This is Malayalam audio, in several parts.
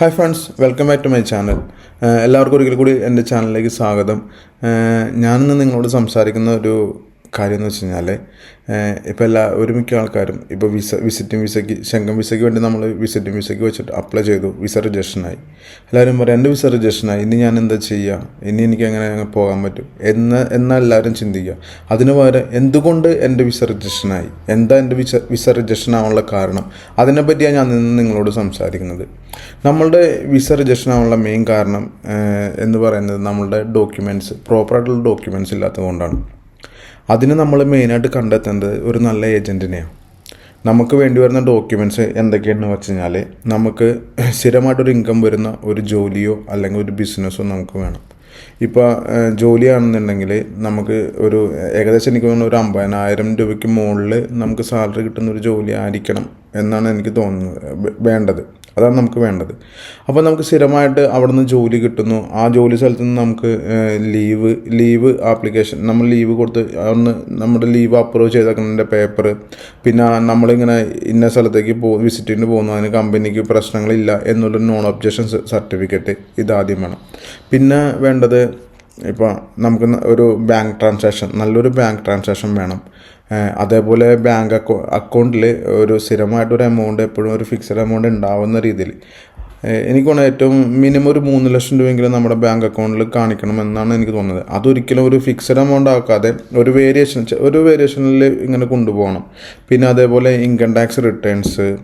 Hi friends welcome back to my channel എല്ലാവർക്കും ഒരിക്കൽ കൂടി എന്റെ ചാനലിലേക്ക് സ്വാഗതം. ഏഹ് ഞാനിന്ന് നിങ്ങളോട് സംസാരിക്കുന്ന ഒരു കാര്യം എന്ന് വെച്ച് കഴിഞ്ഞാൽ ഇപ്പോൾ എല്ലാ ഒരുമിക്ക ആൾക്കാരും ഇപ്പോൾ വിസ വിസിറ്റിംഗ് വിസയ്ക്ക് ശങ്കം വിസയ്ക്ക് വേണ്ടി നമ്മൾ വിസിറ്റിംഗ് വിസയ്ക്ക് വെച്ചിട്ട് അപ്ലൈ ചെയ്തു വിസ റിജക്ഷനായി. എല്ലാവരും പറയും എന്റെ വിസ റിജക്ഷനായി ഇനി ഞാൻ എന്താ ചെയ്യുക ഇനി എനിക്ക് എങ്ങനെ പോകാൻ പറ്റും? എന്ന് എന്നാൽ എല്ലാവരും ചിന്തിക്കുക അതിന് പകരം എന്തുകൊണ്ട് എന്റെ വിസ റിജക്ഷനായി? എന്താ എന്റെ വിസ വിസ റിജക്ഷൻ ആവാനുള്ള കാരണം? അതിനെപ്പറ്റിയാണ് ഞാൻ ഇന്ന് നിങ്ങളോട് സംസാരിക്കുന്നത്. നമ്മളുടെ വിസ റിജക്ഷൻ ആവാനുള്ള മെയിൻ കാരണം എന്ന് പറയുന്നത് നമ്മളുടെ ഡോക്യുമെന്റ്സ് പ്രോപ്പറായിട്ടുള്ള ഡോക്യുമെന്റ്സ് ഇല്ലാത്തതുകൊണ്ടാണ് അതിന് നമ്മൾ മെയിനായിട്ട് കണ്ടെത്തേണ്ടത് ഒരു നല്ല ഏജന്റിനെയാണ് നമുക്ക് വേണ്ടി വരുന്ന ഡോക്യുമെന്റ്സ് എന്തൊക്കെയാണെന്ന് വെച്ച് കഴിഞ്ഞാൽ നമുക്ക് സ്ഥിരമായിട്ടൊരു ഇൻകം വരുന്ന ഒരു ജോലിയോ അല്ലെങ്കിൽ ഒരു ബിസിനസ്സോ നമുക്ക് വേണം. ഇപ്പോൾ ജോലിയാണെന്നുണ്ടെങ്കിൽ നമുക്ക് ഒരു ഏകദേശം എനിക്ക് തോന്നുന്നു ഒരു അമ്പതിനായിരം രൂപയ്ക്ക് മുകളിൽ നമുക്ക് സാലറി കിട്ടുന്ന ഒരു ജോലി ആയിരിക്കണം എന്നാണ് എനിക്ക് തോന്നുന്നത് വേണ്ടത്. അതാണ് നമുക്ക് വേണ്ടത്. അപ്പോൾ നമുക്ക് സ്ഥിരമായിട്ട് അവിടെ നിന്ന് ജോലി കിട്ടുന്നു. ആ ജോലി സ്ഥലത്ത് നിന്ന് നമുക്ക് ലീവ് ലീവ് ആപ്ലിക്കേഷൻ നമ്മൾ ലീവ് കൊടുത്ത് അവിടുന്ന് നമ്മുടെ ലീവ് അപ്രൂവ് ചെയ്തേക്കുന്നതിന്റെ പേപ്പർ പിന്നെ നമ്മളിങ്ങനെ ഇന്ന സ്ഥലത്തേക്ക് പോ വിസിറ്റിന് പോകുന്നു. അതിന് കമ്പനിക്ക് പ്രശ്നങ്ങളില്ല എന്നുള്ള നോൺ ഒബ്ജക്ഷൻ സർട്ടിഫിക്കറ്റ് ഇതാദ്യം വേണം. പിന്നെ വേണ്ടത് ഇപ്പോൾ നമുക്ക് ഒരു ബാങ്ക് ട്രാൻസാക്ഷൻ നല്ലൊരു ബാങ്ക് ട്രാൻസാക്ഷൻ വേണം. അതേപോലെ ബാങ്ക് അക്കൗ അക്കൗണ്ടിൽ ഒരു സ്ഥിരമായിട്ടൊരു എമൗണ്ട് എപ്പോഴും ഒരു ഫിക്സഡ് എമൗണ്ട് ഉണ്ടാവുന്ന രീതിയിൽ. എനിക്ക് തോന്നുന്നത് ഏറ്റവും മിനിമം ഒരു മൂന്ന് ലക്ഷം രൂപയെങ്കിലും നമ്മുടെ ബാങ്ക് അക്കൗണ്ടിൽ കാണിക്കണം എന്നാണ് എനിക്ക് തോന്നുന്നത്. അതൊരിക്കലും ഒരു ഫിക്സഡ് എമൗണ്ട് ആക്കാതെ ഒരു വേരിയേഷൻ ഒരു വേരിയേഷനിൽ ഇങ്ങനെ കൊണ്ടുപോകണം. പിന്നെ അതേപോലെ ഇൻകം ടാക്സ് റിട്ടേൺസ്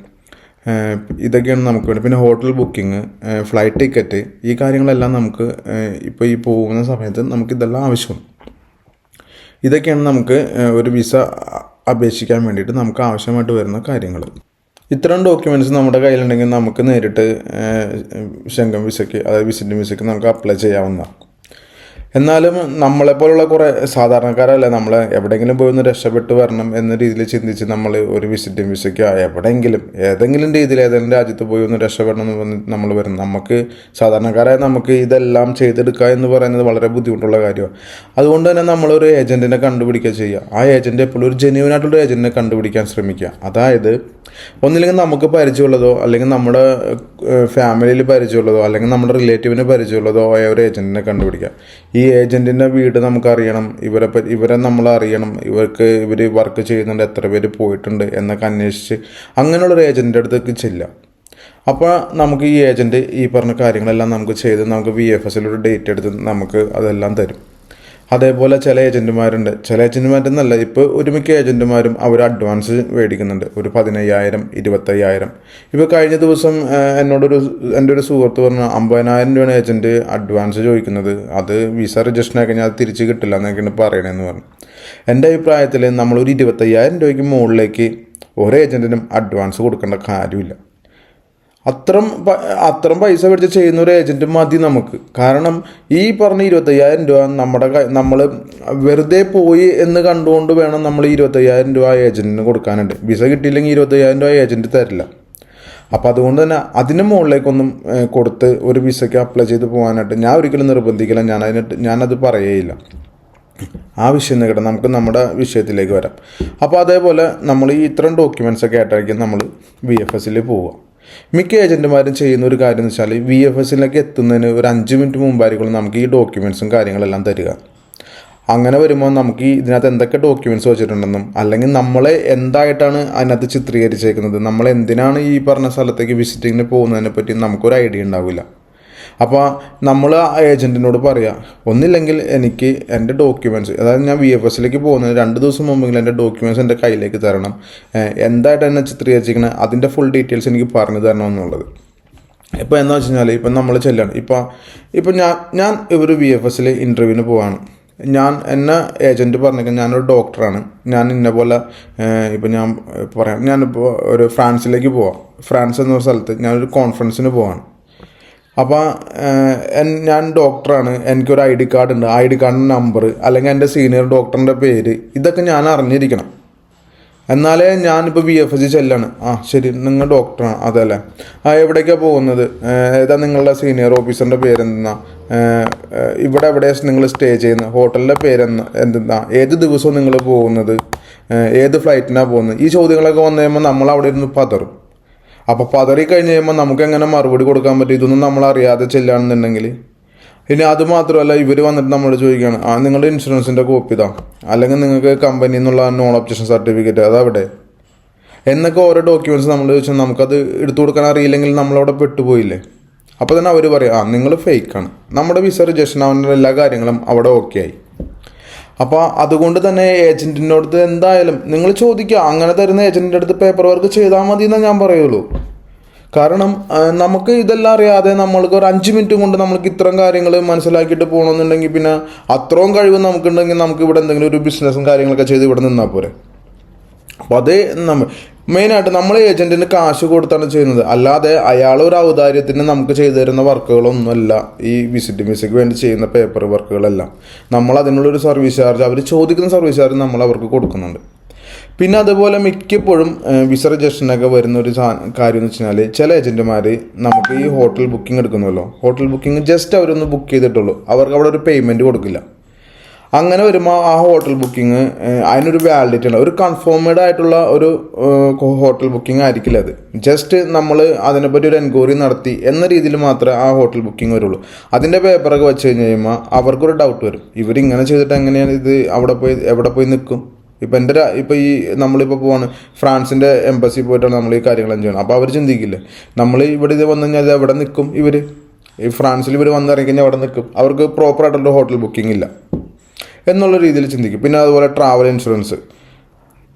ഇതൊക്കെയാണ് നമുക്ക് വേണ്ടത്. പിന്നെ ഹോട്ടൽ ബുക്കിംഗ് ഫ്ലൈറ്റ് ടിക്കറ്റ് ഈ കാര്യങ്ങളെല്ലാം നമുക്ക് ഇപ്പോൾ ഈ പോകുന്ന സമയത്ത് നമുക്ക് ഇതെല്ലാം ആവശ്യമാണ്. ഇതൊക്കെയാണ് നമുക്ക് ഒരു വിസ അപേക്ഷിക്കാൻ വേണ്ടിയിട്ട് നമുക്ക് ആവശ്യമായിട്ട് വരുന്ന കാര്യങ്ങൾ. ഇത്തരം ഡോക്യുമെന്റ്സ് നമ്മുടെ കയ്യിലുണ്ടെങ്കിൽ നമുക്ക് നേരിട്ട് ശങ്കം വിസയ്ക്ക് അതായത് വിസിറ്റിംഗ് വിസയ്ക്ക് നമുക്ക് അപ്ലൈ ചെയ്യാവുന്നതാണ്. എന്നാലും നമ്മളെപ്പോലുള്ള കുറേ സാധാരണക്കാരല്ല? നമ്മൾ എവിടെയെങ്കിലും പോയി ഒന്ന് രക്ഷപ്പെട്ട് വരണം എന്ന രീതിയിൽ ചിന്തിച്ച് നമ്മൾ ഒരു വിസിറ്റിംഗ് വിസയ്ക്ക് എവിടെയെങ്കിലും ഏതെങ്കിലും രീതിയിൽ ഏതെങ്കിലും രാജ്യത്ത് പോയി ഒന്ന് രക്ഷപ്പെടണം എന്ന് പറഞ്ഞ് നമ്മൾ വരും നമുക്ക് സാധാരണക്കാരായ നമുക്ക് ഇതെല്ലാം ചെയ്തെടുക്കുക എന്ന് പറയുന്നത് വളരെ ബുദ്ധിമുട്ടുള്ള കാര്യമാണ് അതുകൊണ്ട് തന്നെ നമ്മളൊരു ഏജന്റിനെ കണ്ടുപിടിക്കുക ചെയ്യുക. ആ ഏജന്റ് എപ്പോഴും ഒരു ജെന്യൂൻ ആയിട്ടുള്ള ഏജന്റിനെ കണ്ടുപിടിക്കാൻ ശ്രമിക്കുക. അതായത് ഒന്നില്ലെങ്കിൽ നമുക്ക് പരിചയമുള്ളതോ അല്ലെങ്കിൽ നമ്മുടെ ഫാമിലിയിൽ പരിചയമുള്ളതോ അല്ലെങ്കിൽ നമ്മുടെ റിലേറ്റീവിന് പരിചയമുള്ളതോ ആയ ഒരു ഏജന്റിനെ കണ്ടുപിടിക്കുക. ഈ ഏജന്റിന്റെ വീട് നമുക്കറിയണം. ഇവരെ ഇവരെ നമ്മൾ അറിയണം ഇവർക്ക് ഇവർ വർക്ക് ചെയ്യുന്നുണ്ട്. എത്ര പേര് പോയിട്ടുണ്ട് എന്നൊക്കെ അന്വേഷിച്ച് അങ്ങനെയുള്ളൊരു ഏജന്റിന്റെ അടുത്തേക്ക് ചെല്ലാം. അപ്പോൾ നമുക്ക് ഈ ഏജന്റ് ഈ പറഞ്ഞ കാര്യങ്ങളെല്ലാം നമുക്ക് ചെയ്ത് നമുക്ക് വി എഫ് എസിലൊരു ഡേറ്റ് എടുത്ത് നമുക്ക് അതെല്ലാം തരും. അതേപോലെ ചില ഏജന്റുമാരുണ്ട് ചില ഏജന്റുമാരെന്നല്ല ഇപ്പോൾ ഒരുമിക്ക ഏജന്റുമാരും അവർ അഡ്വാൻസ് മേടിക്കുന്നുണ്ട്. ഒരു പതിനയ്യായിരം ഇരുപത്തയ്യായിരം. ഇപ്പോൾ കഴിഞ്ഞ ദിവസം എന്നോടൊരു എന്റെ ഒരു സുഹൃത്ത് പറഞ്ഞു അമ്പതിനായിരം രൂപയാണ് ഏജന്റ് അഡ്വാൻസ് ചോദിക്കുന്നത്. അത് വിസ രജിസ്ട്രേഷൻ ആക്കി കഴിഞ്ഞാൽ അത് തിരിച്ച് കിട്ടില്ല എന്നൊക്കെയാണ് പറയണതെന്ന് പറഞ്ഞു. എന്റെ അഭിപ്രായത്തിൽ നമ്മളൊരു ഇരുപത്തയ്യായിരം രൂപയ്ക്ക് മുകളിലേക്ക് ഓരോ ഏജന്റിനും അഡ്വാൻസ് കൊടുക്കേണ്ട കാര്യമില്ല. അത്രം അത്രയും അത്രം പൈസ മേടിച്ച് ചെയ്യുന്ന ഒരു ഏജന്റ് മതി നമുക്ക്. കാരണം ഈ പറഞ്ഞ ഇരുപത്തയ്യായിരം രൂപ നമ്മുടെ നമ്മൾ വെറുതെ പോയി എന്ന് കണ്ടുകൊണ്ട് വേണം നമ്മൾ ഇരുപത്തയ്യായിരം രൂപ ഏജന്റിന് കൊടുക്കാനുണ്ട് വിസ കിട്ടിയില്ലെങ്കിൽ ഇരുപത്തയ്യായിരം രൂപ ഏജന്റ് തരില്ല. അപ്പോൾ അതുകൊണ്ട് തന്നെ അതിന് മുകളിലേക്കൊന്നും കൊടുത്ത് ഒരു വിസയ്ക്ക് അപ്ലൈ ചെയ്ത് പോകാനായിട്ട് ഞാൻ ഒരിക്കലും നിർബന്ധിക്കില്ല. ഞാൻ അതിനായിട്ട് ഞാനത് പറയുകയില്ല. ആ വിഷയം നിൽക്കട്ടെ നമുക്ക് നമ്മുടെ വിഷയത്തിലേക്ക് വരാം. അപ്പോൾ അതേപോലെ നമ്മൾ ഈ ഇത്രയും ഡോക്യുമെന്റ്സ് ഒക്കെ ആയിട്ടായിരിക്കും നമ്മൾ വി എഫ് എസിൽ പോവുക. മിക്ക ഏജന്റുമാരും ചെയ്യുന്ന ഒരു കാര്യം എന്ന് വെച്ചാൽ വി എഫ് എസിലേക്ക് എത്തുന്നതിന് ഒരു അഞ്ച് മിനിറ്റ് മുമ്പായിരിക്കും നമുക്ക് ഈ ഡോക്യുമെന്റ്സും കാര്യങ്ങളെല്ലാം തരിക. അങ്ങനെ വരുമ്പോൾ നമുക്ക് ഇതിനകത്ത് എന്തൊക്കെ ഡോക്യുമെന്റ്സ് വെച്ചിട്ടുണ്ടെന്നും അല്ലെങ്കിൽ നമ്മളെ എന്തായിട്ടാണ് അതിനകത്ത് ചിത്രീകരിച്ചേക്കുന്നത് നമ്മൾ എന്തിനാണ് ഈ പറഞ്ഞ സ്ഥലത്തേക്ക് വിസിറ്റിങ്ങിന് പോകുന്നതിനെ പറ്റി നമുക്കൊരു ഐഡിയ ഉണ്ടാവില്ല. അപ്പോൾ നമ്മൾ ആ ഏജന്റിനോട് പറയാം ഒന്നില്ലെങ്കിൽ എനിക്ക് എന്റെ ഡോക്യുമെന്റ്സ് അതായത് ഞാൻ വി എഫ് എസിലേക്ക് പോകുന്നത് രണ്ട് ദിവസം മുമ്പെങ്കിലും എന്റെ ഡോക്യുമെന്റ്സ് എന്റെ കയ്യിലേക്ക് തരണം. എന്തായിട്ട് എന്നെ ചിത്രീകരിച്ചിരിക്കണം അതിന്റെ ഫുൾ ഡീറ്റെയിൽസ് എനിക്ക് പറഞ്ഞു തരണം എന്നുള്ളത്. ഇപ്പോൾ എന്താ വെച്ച് കഴിഞ്ഞാൽ ഇപ്പം നമ്മൾ ചെല്ലാണ്. ഇപ്പോൾ ഇപ്പം ഞാൻ ഞാൻ ഇവർ വി എഫ് എസിൽ ഇന്റർവ്യൂവിന് പോവാണ്. ഞാൻ എന്നെ ഏജന്റ് പറഞ്ഞേക്കുന്നത് ഞാനൊരു ഡോക്ടറാണ് ഞാൻ ഇന്ന പോലെ ഇപ്പം ഞാൻ പറയാം ഞാനിപ്പോൾ ഒരു ഫ്രാൻസിലേക്ക് പോവാം. ഫ്രാൻസ് എന്ന സ്ഥലത്ത് ഞാനൊരു കോൺഫറൻസിന് പോവാണ്. അപ്പോൾ ഞാൻ ഡോക്ടറാണ്. എനിക്കൊരു ഐ ഡി കാർഡ് ഉണ്ട്. ഐ ഡി കാർഡിന്റെ നമ്പർ അല്ലെങ്കിൽ എന്റെ സീനിയർ ഡോക്ടറിന്റെ പേര് ഇതൊക്കെ ഞാൻ അറിഞ്ഞിരിക്കണം. എന്നാലേ ഞാനിപ്പോൾ ബി എഫ് എസ് ചെല്ലാണ്. ആ ശരി. നിങ്ങൾ ഡോക്ടറാണ് അതല്ലേ ആ എവിടേക്കാണ് പോകുന്നത്? ഏതാ നിങ്ങളുടെ സീനിയർ ഓഫീസറിന്റെ പേരെന്താ? ഏഹ് ഏഹ് ഇവിടെ എവിടെയാണ് നിങ്ങൾ സ്റ്റേ ചെയ്യുന്നത്? ഹോട്ടലിന്റെ പേരെന്ന് എന്തെന്നാ ഏത് ദിവസവും നിങ്ങൾ പോകുന്നത്? ഏത് ഫ്ലൈറ്റിനാണ് പോകുന്നത്? ഈ ചോദ്യങ്ങളൊക്കെ വന്നു കഴിയുമ്പോൾ നമ്മൾ അവിടെ ഇരുന്ന് പതറും. അപ്പോൾ പതറി കഴിഞ്ഞ് കഴിയുമ്പോൾ നമുക്ക് എങ്ങനെ മറുപടി കൊടുക്കാൻ പറ്റും? ഇതൊന്നും നമ്മൾ അറിയാതെ ചെല്ലുകയാണെന്നുണ്ടെങ്കിൽ ഇനി അത് മാത്രമല്ല ഇവർ വന്നിട്ട് നമ്മളോട് ചോദിക്കുകയാണ് ആ നിങ്ങളുടെ ഇൻഷുറൻസിന്റെ കോപ്പി ഇതാ. അല്ലെങ്കിൽ നിങ്ങൾക്ക് കമ്പനിയിൽ നിന്നുള്ള നോൺ ഓപ്ഷൻ സർട്ടിഫിക്കറ്റ് അതവിടെ എന്നൊക്കെ ഓരോ ഡോക്യുമെന്റ്സ് നമ്മൾ ചോദിച്ചാൽ നമുക്കത് എടുത്തു കൊടുക്കാൻ അറിയില്ലെങ്കിൽ നമ്മളവിടെ പെട്ടുപോയില്ലേ? അപ്പോൾ തന്നെ അവർ പറയും ആ നിങ്ങൾ ഫേക്കാണ് നമ്മുടെ വിസ റിജക്ഷൻ ആവുന്ന എല്ലാ കാര്യങ്ങളും അവിടെ ഓക്കെ ആയി. അപ്പോൾ അതുകൊണ്ട് തന്നെ ഏജന്റിന്റെ അടുത്ത് എന്തായാലും നിങ്ങൾ ചോദിക്കുക. അങ്ങനെ തരുന്ന ഏജന്റിന്റെ അടുത്ത് പേപ്പർ വർക്ക് ചെയ്താൽ മതി എന്നേ ഞാൻ പറയുള്ളൂ. കാരണം നമുക്ക് ഇതെല്ലാം അറിയാതെ നമ്മൾക്ക് ഒരു അഞ്ച് മിനിറ്റ് കൊണ്ട് നമ്മൾക്ക് ഇത്രയും കാര്യങ്ങൾ മനസ്സിലാക്കിയിട്ട് പോകണമെന്നുണ്ടെങ്കിൽ പിന്നെ അത്രയും കഴിവ് നമുക്കുണ്ടെങ്കിൽ നമുക്ക് ഇവിടെ എന്തെങ്കിലും ഒരു ബിസിനസ്സും കാര്യങ്ങളൊക്കെ ചെയ്ത് ഇവിടെ നിന്നാൽ പോരെ. അപ്പോൾ അത് നമ്മ മെയിനായിട്ട് നമ്മൾ ഏജന്റിന് കാശ് കൊടുത്താണ് ചെയ്യുന്നത്. അല്ലാതെ അയാൾ ഒരു ഔദാര്യത്തിന് നമുക്ക് ചെയ്തു തരുന്ന വർക്കുകളൊന്നുമല്ല ഈ വിസിറ്റ് വിസയ്ക്ക് വേണ്ടി ചെയ്യുന്ന പേപ്പർ വർക്കുകളെല്ലാം നമ്മൾ അതിനുള്ളൊരു സർവീസ് ചാർജ് അവർ ചോദിക്കുന്ന സർവീസ് ചാർജ് നമ്മൾ അവർക്ക് കൊടുക്കുന്നുണ്ട്. പിന്നെ അതുപോലെ മിക്കപ്പോഴും വിസ രജിസ്ട്രേഷനൊക്കെ വരുന്ന ഒരു കാര്യം എന്ന് വെച്ചാൽ ചില ഏജന്റുമാർ നമുക്ക് ഈ ഹോട്ടൽ ബുക്കിംഗ് എടുക്കുന്നല്ലോ ഹോട്ടൽ ബുക്കിംഗ് ജസ്റ്റ് അവരൊന്ന് ബുക്ക് ചെയ്തിട്ടുള്ളൂ. അവർക്ക് അവിടെ ഒരു പേയ്മെന്റ് കൊടുക്കില്ല. അങ്ങനെ വരുമ്പോൾ ആ ഹോട്ടൽ ബുക്കിംഗ് അതിനൊരു വാലിഡിറ്റി ഉണ്ട്. ഒരു കൺഫേംഡ് ആയിട്ടുള്ള ഒരു ഹോട്ടൽ ബുക്കിംഗ് ആയിരിക്കില്ല അത്. ജസ്റ്റ് നമ്മൾ അതിനെപ്പറ്റി ഒരു എൻക്വയറി നടത്തി എന്ന രീതിയിൽ മാത്രമേ ആ ഹോട്ടൽ ബുക്കിംഗ് വരുള്ളൂ. അതിന്റെ പേപ്പറൊക്കെ വെച്ച് കഴിഞ്ഞ് കഴിയുമ്പോൾ അവർക്കൊരു ഡൗട്ട് വരും. ഇവരിങ്ങനെ ചെയ്തിട്ട് എങ്ങനെയാണ് ഇത് അവിടെ പോയി എവിടെ പോയി നിൽക്കും ഇപ്പം എന്റെ ഇപ്പോൾ ഇപ്പം ഈ നമ്മളിപ്പോൾ പോവാണ്. ഫ്രാൻസിന്റെ എംബസി പോയിട്ടാണ് നമ്മൾ ഈ കാര്യങ്ങളെല്ലാം ചെയ്യണം അപ്പോൾ അവർ ചിന്തിക്കില്ലേ? നമ്മൾ ഇവിടെ ഇത് വന്നു കഴിഞ്ഞാൽ എവിടെ നിൽക്കും ഇവർ ഈ ഫ്രാൻസിൽ ഇവർ വന്നിറങ്ങി കഴിഞ്ഞാൽ അവിടെ നിൽക്കും അവർക്ക് പ്രോപ്പറായിട്ടുള്ള ഹോട്ടൽ ബുക്കിംഗ് ഇല്ല. എന്നുള്ള രീതിയിൽ ചിന്തിക്കും. പിന്നെ അതുപോലെ ട്രാവൽ ഇൻഷുറൻസ്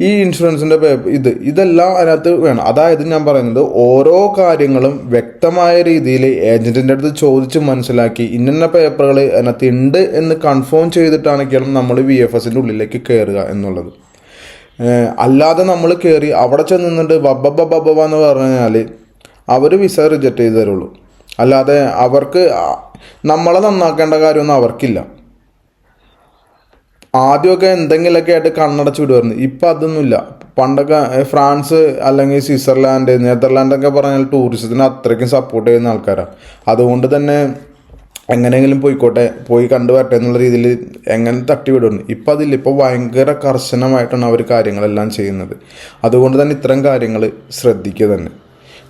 ഈ ഇൻഷുറൻസിന്റെ ഇത് ഇതെല്ലാം അതിനകത്ത് വേണം. അതായത് ഞാൻ പറയുന്നത് ഓരോ കാര്യങ്ങളും വ്യക്തമായ രീതിയിൽ ഏജന്റിന്റെ അടുത്ത് ചോദിച്ച് മനസ്സിലാക്കി ഇന്ന പേപ്പറുകൾ അതിനകത്ത് ഉണ്ട് എന്ന് കൺഫേം ചെയ്തിട്ടാണെങ്കിലും നമ്മൾ വി എഫ് എസിന്റെ ഉള്ളിലേക്ക് കയറുക എന്നുള്ളത്. അല്ലാതെ നമ്മൾ കയറി അവിടെ ചെന്ന് നിന്നിട്ട് ബബ്ബ ബബ്ബ എന്ന് പറഞ്ഞു അവർ വിസ റിജക്റ്റ് ചെയ്ത് തരുള്ളൂ. അല്ലാതെ അവർക്ക് നമ്മളെ നന്നാക്കേണ്ട കാര്യമൊന്നും അവർക്കില്ല. ആദ്യമൊക്കെ എന്തെങ്കിലുമൊക്കെ ആയിട്ട് കണ്ണടച്ച് വിടുമായിരുന്നു ഇപ്പം അതൊന്നുമില്ല. പണ്ടൊക്കെ ഫ്രാൻസ് അല്ലെങ്കിൽ സ്വിറ്റ്സർലാൻഡ് നെതർലാൻഡ് നെതർലാൻഡൊക്കെ പറഞ്ഞാൽ ടൂറിസത്തിന് അത്രയ്ക്കും സപ്പോർട്ട് ചെയ്യുന്ന ആൾക്കാരാണ് അതുകൊണ്ട് തന്നെ എങ്ങനെയെങ്കിലും പോയിക്കോട്ടെ പോയി കണ്ടു വരട്ടെ എന്നുള്ള രീതിയിൽ എങ്ങനെ തട്ടി വിടുന്നു ഇപ്പം അതില്ല. ഇപ്പോൾ ഭയങ്കര കർശനമായിട്ടാണ് അവർ കാര്യങ്ങളെല്ലാം ചെയ്യുന്നത്. അതുകൊണ്ട് തന്നെ ഇത്തരം കാര്യങ്ങൾ ശ്രദ്ധിക്കുക തന്നെ.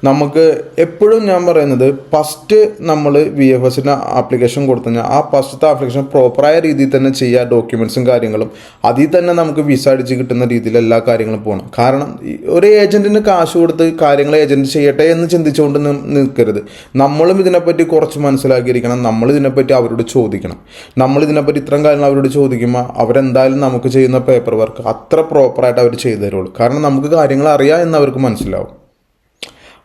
നമുക്ക് എപ്പോഴും ഞാൻ പറയുന്നത് ഫസ്റ്റ് നമ്മൾ വി എഫ് എസിന് ആപ്ലിക്കേഷൻ കൊടുത്തു ആ ഫസ്റ്റത്തെ ആപ്ലിക്കേഷൻ പ്രോപ്പറായ രീതിയിൽ തന്നെ ചെയ്യുക ഡോക്യുമെൻസും കാര്യങ്ങളും. അതിൽ തന്നെ നമുക്ക് വിസ അടിച്ച് കിട്ടുന്ന രീതിയിൽ എല്ലാ കാര്യങ്ങളും പോകണം കാരണം ഒരു ഏജന്റിന് കാശ് കൊടുത്ത് കാര്യങ്ങൾ ഏജന്റ് ചെയ്യട്ടെ എന്ന് ചിന്തിച്ചുകൊണ്ട് നിൽക്കരുത്. നമ്മളും ഇതിനെപ്പറ്റി കുറച്ച് മനസ്സിലാക്കിയിരിക്കണം. നമ്മൾ ഇതിനെപ്പറ്റി അവരോട് ചോദിക്കണം. നമ്മൾ ഇതിനെപ്പറ്റി ഇത്തരം കാര്യങ്ങൾ അവരോട് ചോദിക്കുമ്പോൾ അവരെന്തായാലും നമുക്ക് ചെയ്യുന്ന പേപ്പർ വർക്ക് അത്ര പ്രോപ്പറായിട്ട് അവർ ചെയ്തു തരുള്ളൂ. കാരണം നമുക്ക് കാര്യങ്ങൾ അറിയാം എന്ന് അവർക്ക് മനസ്സിലാവും.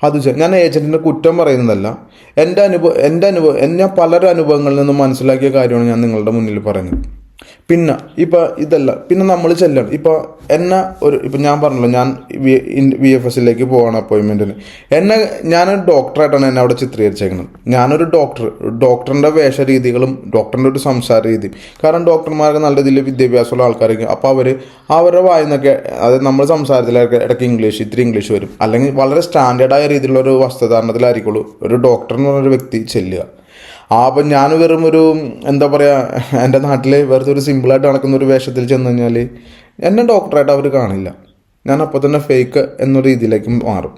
അത് ഞാൻ ഏജന്റിന്റെ കുറ്റം പറയുന്നതല്ല. എന്റെ അനുഭവം എന്റെ അനുഭവം എന്നെ പലരുടെ അനുഭവങ്ങളിൽ നിന്നും മനസ്സിലാക്കിയ കാര്യമാണ് ഞാൻ നിങ്ങളുടെ മുന്നിൽ പറയുന്നത്. പിന്നെ ഇപ്പൊ ഇതല്ല. പിന്നെ നമ്മൾ ചെല്ലണം. ഇപ്പോൾ എന്നെ ഒരു ഇപ്പം ഞാൻ പറഞ്ഞല്ലോ ഞാൻ വി എഫ് എസിലേക്ക് പോവാണ് അപ്പോയിൻമെന്റിന് എന്നെ ഞാനൊരു ഡോക്ടറായിട്ടാണ് എന്നെ അവിടെ ചിത്രീകരിച്ചേക്കുന്നത് ഞാനൊരു ഡോക്ടർ ഡോക്ടറിന്റെ വേഷരീതികളും ഡോക്ടറിന്റെ ഒരു സംസാര രീതിയും. കാരണം ഡോക്ടർമാർക്ക് നല്ല രീതിയിൽ വിദ്യാഭ്യാസമുള്ള ആൾക്കാരൊക്കെ അപ്പോൾ അവർ അവരുടെ വായിന്നൊക്കെ അതായത് നമ്മൾ സംസാരത്തിലൊക്കെ ഇടയ്ക്ക് ഇംഗ്ലീഷ് ഇത്തിരി ഇംഗ്ലീഷ് വരും. അല്ലെങ്കിൽ വളരെ സ്റ്റാൻഡേർഡായ രീതിയിലുള്ള ഒരു വസ്ത്രധാരണത്തിലായിരിക്കുള്ളൂ ഒരു ഡോക്ടർ എന്ന് പറഞ്ഞൊരു വ്യക്തി ചെല്ലുക. ആ അപ്പം ഞാൻ വെറും ഒരു എന്താ പറയുക എന്റെ നാട്ടിൽ വെറുതെ ഒരു സിമ്പിളായിട്ട് നടക്കുന്ന ഒരു വേഷത്തിൽ ചെന്ന് കഴിഞ്ഞാൽ എന്നെ ഡോക്ടറായിട്ട് അവർ കാണില്ല. ഞാൻ അപ്പോൾ തന്നെ ഫേക്ക് എന്ന രീതിയിലേക്ക് മാറും.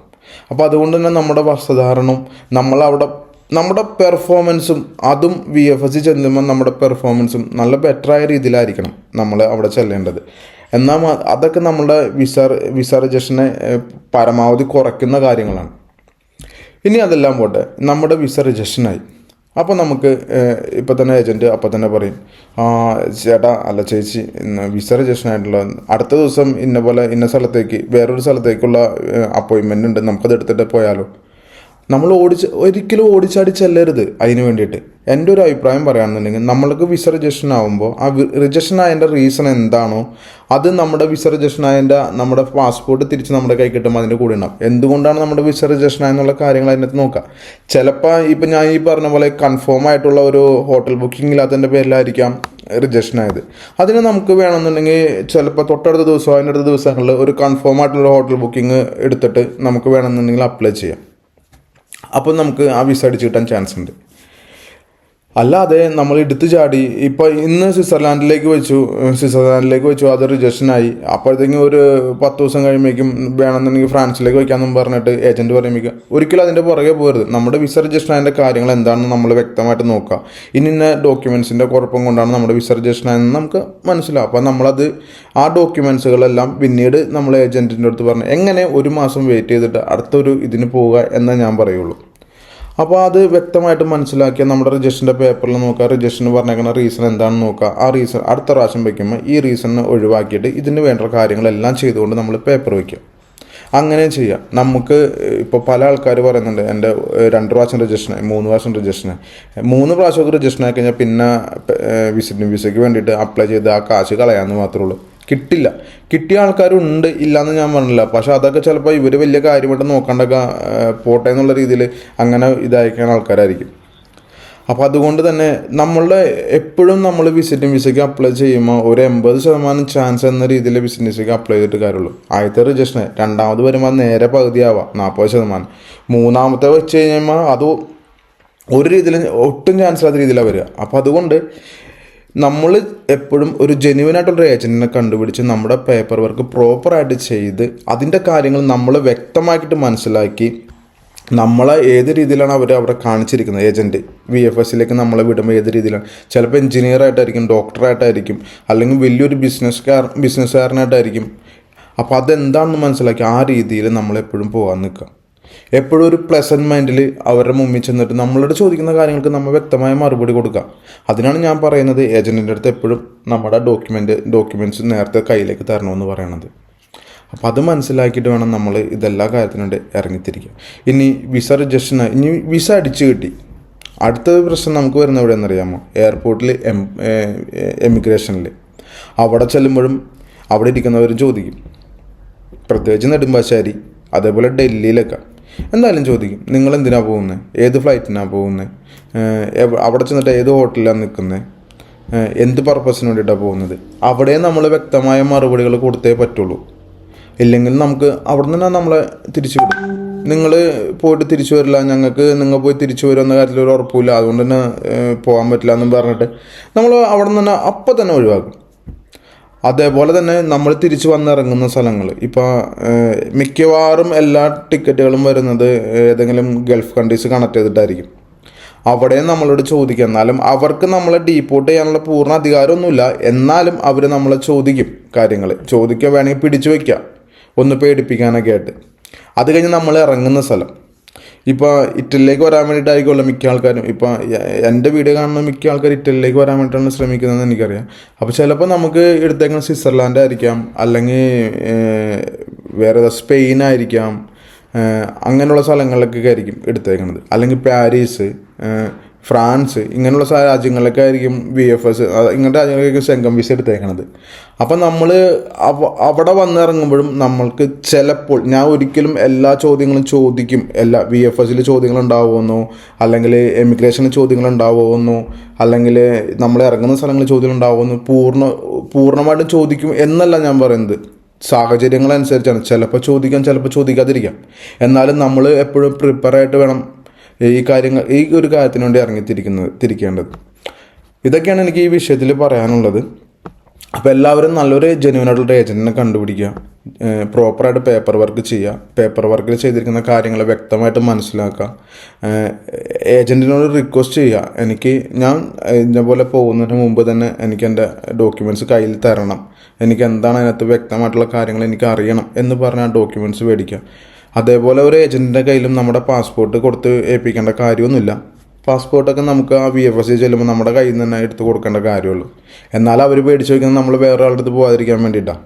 അപ്പോൾ അതുകൊണ്ട് തന്നെ നമ്മുടെ വസ്ത്രധാരണം നമ്മളവിടെ നമ്മുടെ പെർഫോമൻസും അതും വി എഫ് എസ് ചെല്ലുമ്പോൾ നമ്മുടെ പെർഫോമൻസും നല്ല ബെറ്ററായ രീതിയിലായിരിക്കണം നമ്മൾ അവിടെ ചെല്ലേണ്ടത്. എന്നാൽ അതൊക്കെ നമ്മുടെ വിസ വിസ രജിസ്ട്രേഷനെ പരമാവധി കുറയ്ക്കുന്ന കാര്യങ്ങളാണ്. ഇനി അതെല്ലാം പോട്ടെ നമ്മുടെ വിസ രജിസ്ട്രേഷനായി അപ്പോൾ നമുക്ക് ഇപ്പോൾ തന്നെ ഏജന്റ് അപ്പോൾ തന്നെ പറയും ആ ചേട്ടാ അല്ല ചേച്ചി ഇന്ന് വിസ രജിസ്ട്രേഷൻ ആയിട്ടുള്ള അടുത്ത ദിവസം ഇന്ന പോലെ ഇന്ന സ്ഥലത്തേക്ക് വേറൊരു സ്ഥലത്തേക്കുള്ള അപ്പോയിൻമെന്റ് ഉണ്ട്. നമുക്കത് എടുത്തിട്ട് പോയാലോ. നമ്മൾ ഓടിച്ച് ഒരിക്കലും ഓടിച്ചാടി ചെല്ലരുത് അതിന് വേണ്ടിയിട്ട്. എന്റെ ഒരു അഭിപ്രായം പറയുകയാണെന്നുണ്ടെങ്കിൽ നമ്മൾക്ക് വിസ റിജക്ഷൻ ആകുമ്പോൾ ആ റിജക്ഷൻ ആയതിന്റെ റീസൺ എന്താണോ അത് നമ്മുടെ വിസ റിജക്ഷൻ ആയതിന്റെ നമ്മുടെ പാസ്പോർട്ട് തിരിച്ച് നമ്മുടെ കൈ കിട്ടുമ്പോൾ അതിന്റെ കൂടെ ഉണ്ടാവും. എന്തുകൊണ്ടാണ് നമ്മുടെ വിസ റിജക്ഷൻ ആയെന്നുള്ള കാര്യങ്ങൾ അതിനകത്ത് നോക്കുക. ചിലപ്പോൾ ഇപ്പം ഞാൻ ഈ പറഞ്ഞ പോലെ കൺഫേം ആയിട്ടുള്ള ഒരു ഹോട്ടൽ ബുക്കിംഗ് ഇല്ലാത്തതിന്റെ പേരിലായിരിക്കാം റിജക്ഷൻ ആയത്. അതിന് നമുക്ക് വേണമെന്നുണ്ടെങ്കിൽ ചിലപ്പോൾ തൊട്ടടുത്ത ദിവസം അതിന്റെ അടുത്ത ദിവസങ്ങളിൽ ഒരു കൺഫേം ആയിട്ടുള്ള ഹോട്ടൽ ബുക്കിംഗ് എടുത്തിട്ട് നമുക്ക് വേണമെന്നുണ്ടെങ്കിൽ അപ്ലൈ ചെയ്യാം. അപ്പോൾ നമുക്ക് ആ വിസ അടിച്ച് കിട്ടാൻ ചാൻസ് ഉണ്ട്. അല്ലാതെ നമ്മൾ എടുത്തു ചാടി ഇപ്പൊ ഇന്ന് സ്വിറ്റ്സർലാൻഡിലേക്ക് വെച്ചു സ്വിറ്റ്സർലാൻഡിലേക്ക് വെച്ചു അത് റിജക്ഷൻ ആയി. അപ്പോഴത്തേക്കും ഒരു പത്ത് ദിവസം കഴിയുമ്പോഴേക്കും വേണമെന്നുണ്ടെങ്കിൽ ഫ്രാൻസിലേക്ക് വയ്ക്കാമെന്നും പറഞ്ഞിട്ട് ഏജന്റ് പറയുമ്പോൾ ഒരിക്കലും അതിന്റെ പുറകെ പോകരുത്. നമ്മുടെ വിസ രജിസ്റ്റർ ആയതിന്റെ കാര്യങ്ങൾ എന്താണെന്ന് നമ്മൾ വ്യക്തമായിട്ട് നോക്കുക. ഇന്ന ഇന്ന ഡോക്യുമെന്റ്സിന്റെ കുഴപ്പം കൊണ്ടാണ് നമ്മുടെ വിസ രജിസ്റ്റർ എന്ന് നമുക്ക് മനസ്സിലാവും. അപ്പം നമ്മളത് ആ ഡോക്യുമെന്റ്സുകളെല്ലാം പിന്നീട് നമ്മൾ ഏജന്റിന്റെ അടുത്ത് പറഞ്ഞു എങ്ങനെ ഒരു മാസം വെയിറ്റ് ചെയ്തിട്ട് അടുത്തൊരു ഇതിന് പോവുക എന്നേ ഞാൻ പറയുള്ളൂ. അപ്പോൾ അത് വ്യക്തമായിട്ട് മനസ്സിലാക്കിയ നമ്മുടെ രജിസ്റ്ററിന്റെ പേപ്പറിൽ നോക്കുക. രജിസ്റ്ററിന് പറഞ്ഞേക്കുന്ന റീസൺ എന്താണെന്ന് നോക്കുക. ആ റീസൺ അടുത്ത പ്രാവശ്യം വയ്ക്കുമ്പോൾ ഈ റീസൺ ഒഴിവാക്കിയിട്ട് ഇതിന് വേണ്ട കാര്യങ്ങളെല്ലാം ചെയ്തുകൊണ്ട് നമ്മൾ പേപ്പർ വയ്ക്കുക അങ്ങനെ ചെയ്യാം. നമുക്ക് ഇപ്പോൾ പല ആൾക്കാർ പറയുന്നുണ്ട് എന്റെ രണ്ട് പ്രാവശ്യം രജിസ്റ്റർ മൂന്ന് പ്രാവശ്യം രജിസ്റ്റർ മൂന്ന് പ്രാവശ്യമൊക്കെ രജിസ്റ്റർ ആയി കഴിഞ്ഞാൽ പിന്നെ വിസിറ്റിംഗ് വിസയ്ക്ക് വേണ്ടിയിട്ട് അപ്ലൈ ചെയ്ത് ആ കാശ് കളയാമെന്ന് മാത്രമേ ഉള്ളൂ. കിട്ടില്ല. കിട്ടിയ ആൾക്കാരുണ്ട് ഇല്ലയെന്ന് ഞാൻ പറഞ്ഞില്ല. പക്ഷേ അതൊക്കെ ചിലപ്പോൾ ഇവർ വലിയ കാര്യമായിട്ട് നോക്കണ്ടൊക്കെ പോട്ടെ എന്നുള്ള രീതിയിൽ അങ്ങനെ ഇതായിരിക്കുന്ന ആൾക്കാരായിരിക്കും. അപ്പോൾ അതുകൊണ്ട് തന്നെ നമ്മളുടെ എപ്പോഴും നമ്മൾ വിസിറ്റിംഗ് വിസയ്ക്ക് അപ്ലൈ ചെയ്യുമ്പോൾ ഒരു എൺപത് ശതമാനം ചാൻസ് എന്ന രീതിയിൽ വിസിറ്റിംഗ് വിസയ്ക്ക് അപ്ലൈ ചെയ്തിട്ട് കാര്യമുള്ളൂ. ആദ്യത്തെ രജിസ്ട്രേഷൻ രണ്ടാമത് വരുമ്പോൾ നേരെ പകുതിയാവാം നാൽപ്പത് ശതമാനം. മൂന്നാമത്തെ വെച്ച് കഴിയുമ്പോൾ അത് ഒരു രീതിയിൽ ഒട്ടും ചാൻസ് ഇല്ലാത്ത രീതിയിലാണ് വരിക. അപ്പോൾ അതുകൊണ്ട് നമ്മൾ എപ്പോഴും ഒരു ജെന്യൂൻ ആയിട്ടുള്ള ഏജന്റിനെ കണ്ടുപിടിച്ച് നമ്മുടെ പേപ്പർ വർക്ക് പ്രോപ്പറായിട്ട് ചെയ്ത് അതിന്റെ കാര്യങ്ങൾ നമ്മൾ വ്യക്തമാക്കിയിട്ട് മനസ്സിലാക്കി നമ്മളെ ഏത് രീതിയിലാണ് അവർ അവിടെ കാണിച്ചിരിക്കുന്നത് ഏജന്റ് വി എഫ് എസിലേക്ക് നമ്മളെ വിടുമ്പോൾ ഏത് രീതിയിലാണ്? ചിലപ്പോൾ എഞ്ചിനീയർ ആയിട്ടായിരിക്കും ഡോക്ടറായിട്ടായിരിക്കും അല്ലെങ്കിൽ വലിയൊരു ബിസിനസ്സുകാർ ബിസിനസ്സുകാരനായിട്ടായിരിക്കും അപ്പോൾ അതെന്താണെന്ന് മനസ്സിലാക്കി ആ രീതിയിൽ നമ്മളെപ്പോഴും പോകാൻ നിൽക്കുക. എപ്പോഴും ഒരു പ്ലസന്റ് മൈൻഡിൽ അവരുടെ മുമ്പിൽ ചെന്നിട്ട് നമ്മളോട് ചോദിക്കുന്ന കാര്യങ്ങൾക്ക് നമ്മൾ വ്യക്തമായ മറുപടി കൊടുക്കുക അതിനാണ് ഞാൻ പറയുന്നത് ഏജന്റിന്റെ അടുത്ത് എപ്പോഴും നമ്മുടെ ഡോക്യുമെന്റ് ഡോക്യുമെന്റ്സ് നേരത്തെ കയ്യിലേക്ക് തരണമെന്ന് പറയണത്. അപ്പോൾ അത് മനസ്സിലാക്കിയിട്ട് വേണം നമ്മൾ ഇതെല്ലാ കാര്യത്തിനോട് ഇറങ്ങിത്തിരിക്കുക ഇനി വിസ രജിസ്ട്രേഷൻ ഇനി വിസ അടിച്ചു കിട്ടി. അടുത്ത പ്രശ്നം നമുക്ക് വരുന്ന എവിടെയെന്നറിയാമോ എയർപോർട്ടിൽ എം എമിഗ്രേഷനിൽ അവിടെ ചെല്ലുമ്പോഴും അവിടെ ഇരിക്കുന്നവരും ചോദിക്കും. പ്രത്യേകിച്ച് നെടുമ്പാശ്ശേരി അതേപോലെ ഡൽഹിയിലൊക്കെ. എന്തായാലും ചോദിക്കും നിങ്ങൾ എന്തിനാണ് പോകുന്നത് ഏത് ഫ്ലൈറ്റിനാണ് പോകുന്നത് അവിടെ ചെന്നിട്ട് ഏത് ഹോട്ടലിലാണ് നിൽക്കുന്നത് എന്ത് പർപ്പസിന് വേണ്ടിയിട്ടാണ് പോകുന്നത്? അവിടെ നമ്മൾ വ്യക്തമായ മറുപടികൾ കൊടുത്തേ പറ്റുള്ളൂ. ഇല്ലെങ്കിൽ നമുക്ക് അവിടെ നിന്ന് തന്നെ നമ്മളെ തിരിച്ചു വിടും. നിങ്ങൾ പോയിട്ട് തിരിച്ചു വരില്ല ഞങ്ങൾക്ക് നിങ്ങൾ പോയി തിരിച്ചു വരുമെന്ന കാര്യത്തിൽ ഒരു ഉറപ്പില്ല അതുകൊണ്ട് തന്നെ പോകാൻ പറ്റില്ല എന്നും പറഞ്ഞിട്ട് നമ്മൾ അവിടെ നിന്ന് തന്നെ അപ്പം തന്നെ ഒഴിവാക്കും. അതേപോലെ തന്നെ നമ്മൾ തിരിച്ചു വന്നിറങ്ങുന്ന സ്ഥലങ്ങൾ. ഇപ്പോൾ മിക്കവാറും എല്ലാ ടിക്കറ്റുകളും വരുന്നത് ഏതെങ്കിലും ഗൾഫ് കൺട്രീസ് കണക്ട് ചെയ്തിട്ടായിരിക്കും. അവിടെ നമ്മളോട് ചോദിക്കുക എന്നാലും അവർക്ക് നമ്മളെ ഡീപ്പോർട്ട് ചെയ്യാനുള്ള പൂർണ അധികാരമൊന്നുമില്ല. എന്നാലും അവർ നമ്മളെ ചോദിക്കും കാര്യങ്ങൾ ചോദിക്കുക വേണമെങ്കിൽ പിടിച്ചു വയ്ക്കുക ഒന്ന് പേടിപ്പിക്കാനൊക്കെ ആയിട്ട്. അത് കഴിഞ്ഞ് നമ്മൾ ഇറങ്ങുന്ന സ്ഥലം. ഇപ്പോൾ ഇറ്റലിയിലേക്ക് വരാൻ വേണ്ടിയിട്ടായിരിക്കുമല്ലോ മിക്ക ആൾക്കാരും. ഇപ്പോൾ എന്റെ വീഡിയോ കാണുന്ന മിക്ക ആൾക്കാർ ഇറ്റലിയിലേക്ക് വരാൻ വേണ്ടിയിട്ടാണ് ശ്രമിക്കുന്നതെന്ന് എനിക്കറിയാം. അപ്പോൾ ചിലപ്പോൾ നമുക്ക് എടുത്തേക്കുന്ന സ്വിറ്റ്സർലാൻഡ് ആയിരിക്കാം അല്ലെങ്കിൽ വേറെ സ്പെയിൻ ആയിരിക്കാം അങ്ങനെയുള്ള സ്ഥലങ്ങളിലൊക്കെ ആയിരിക്കും എടുത്തേക്കുന്നത് അല്ലെങ്കിൽ പാരീസ് ഫ്രാൻസ് ഇങ്ങനെയുള്ള രാജ്യങ്ങളിലൊക്കെ ആയിരിക്കും വി എഫ് എസ് ഇങ്ങനത്തെ രാജ്യങ്ങളിലേക്ക് സെങ്കം വിസ എടുത്തേക്കണത്. അപ്പം നമ്മൾ അവിടെ വന്നിറങ്ങുമ്പോഴും നമ്മൾക്ക് ചിലപ്പോൾ ഞാൻ ഒരിക്കലും എല്ലാ ചോദ്യങ്ങളും ചോദിക്കും. എല്ലാ വി എഫ് എസിൽ ചോദ്യങ്ങൾ ഉണ്ടാവുമെന്നോ അല്ലെങ്കിൽ എമിഗ്രേഷനിൽ ചോദ്യങ്ങൾ ഉണ്ടാവുമെന്നോ അല്ലെങ്കിൽ നമ്മൾ ഇറങ്ങുന്ന സ്ഥലങ്ങളിൽ ചോദ്യങ്ങൾ ഉണ്ടാവുമെന്നോ പൂർണ പൂർണമായിട്ടും ചോദിക്കും എന്നല്ല ഞാൻ പറയുന്നത്. സാഹചര്യങ്ങളനുസരിച്ചാണ്. ചിലപ്പോൾ ചോദിക്കാം ചിലപ്പോൾ ചോദിക്കാതിരിക്കാം. എന്നാലും നമ്മൾ എപ്പോഴും പ്രിപ്പയർ ആയിട്ട് വേണം ഈ കാര്യങ്ങൾ ഈ ഒരു കാര്യത്തിന് വേണ്ടി ഇറങ്ങിത്തിരിക്കുന്നത് തിരിക്കേണ്ടത്. ഇതൊക്കെയാണ് എനിക്ക് ഈ വിഷയത്തിൽ പറയാനുള്ളത്. അപ്പോൾ എല്ലാവരും നല്ലൊരു ജെന്യൂൻ ആയിട്ടുള്ള ഏജന്റിനെ കണ്ടുപിടിക്കുക. പ്രോപ്പറായിട്ട് പേപ്പർ വർക്ക് ചെയ്യുക. പേപ്പർ വർക്കിൽ ചെയ്തിരിക്കുന്ന കാര്യങ്ങൾ വ്യക്തമായിട്ട് മനസ്സിലാക്കുക. ഏജന്റിനോട് റിക്വസ്റ്റ് ചെയ്യുക. എനിക്ക് ഞാൻ ഇതേപോലെ പോകുന്നതിന് മുമ്പ് തന്നെ എനിക്ക് എന്റെ ഡോക്യുമെന്റ്സ് കയ്യിൽ തരണം. എനിക്ക് എന്താണ് അതിനകത്ത് വ്യക്തമായിട്ടുള്ള കാര്യങ്ങൾ എനിക്ക് അറിയണം എന്ന് പറഞ്ഞ് ആ ഡോക്യുമെന്റ്സ് മേടിക്കുക. അതേപോലെ ഒരു ഏജന്റിന്റെ കയ്യിലും നമ്മുടെ പാസ്പോർട്ട് കൊടുത്ത് ഏൽപ്പിക്കേണ്ട കാര്യമൊന്നുമില്ല. പാസ്പോർട്ടൊക്കെ നമുക്ക് ആ വി എഫ് എസ് സി ചെല്ലുമ്പോൾ നമ്മുടെ കയ്യിൽ നിന്ന് തന്നെ എടുത്ത് കൊടുക്കേണ്ട കാര്യമുള്ളൂ. എന്നാൽ അവർ പേടിച്ച് വയ്ക്കുന്നത് നമ്മൾ വേറെ ആളുടെ അടുത്ത് പോകാതിരിക്കാൻ വേണ്ടിയിട്ടാണ്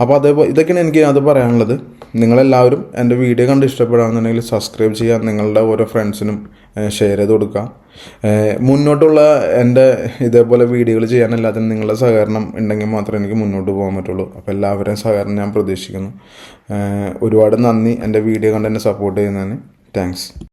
അപ്പോൾ അതേപോലെ ഇതൊക്കെയാണ് എനിക്ക് അത് പറയാനുള്ളത്. നിങ്ങളെല്ലാവരും എന്റെ വീഡിയോ കണ്ട് ഇഷ്ടപ്പെടുകയാണെന്നുണ്ടെങ്കിൽ സബ്സ്ക്രൈബ് ചെയ്യാൻ നിങ്ങളുടെ ഓരോ ഫ്രണ്ട്സിനും ഷെയർ ചെയ്ത് കൊടുക്കുക മുന്നോട്ടുള്ള എന്റെ ഇതേപോലെ വീഡിയോകൾ ചെയ്യാൻ എല്ലാത്തിനും നിങ്ങളുടെ സഹകരണം ഉണ്ടെങ്കിൽ മാത്രമേ എനിക്ക് മുന്നോട്ട് പോകാൻ പറ്റുള്ളൂ. അപ്പോൾ എല്ലാവരുടെയും സഹകരണം ഞാൻ പ്രതീക്ഷിക്കുന്നു. ഒരുപാട് നന്ദി എന്റെ വീഡിയോ കണ്ട് എന്നെ സപ്പോർട്ട് ചെയ്യുന്നതിന്. താങ്ക്സ്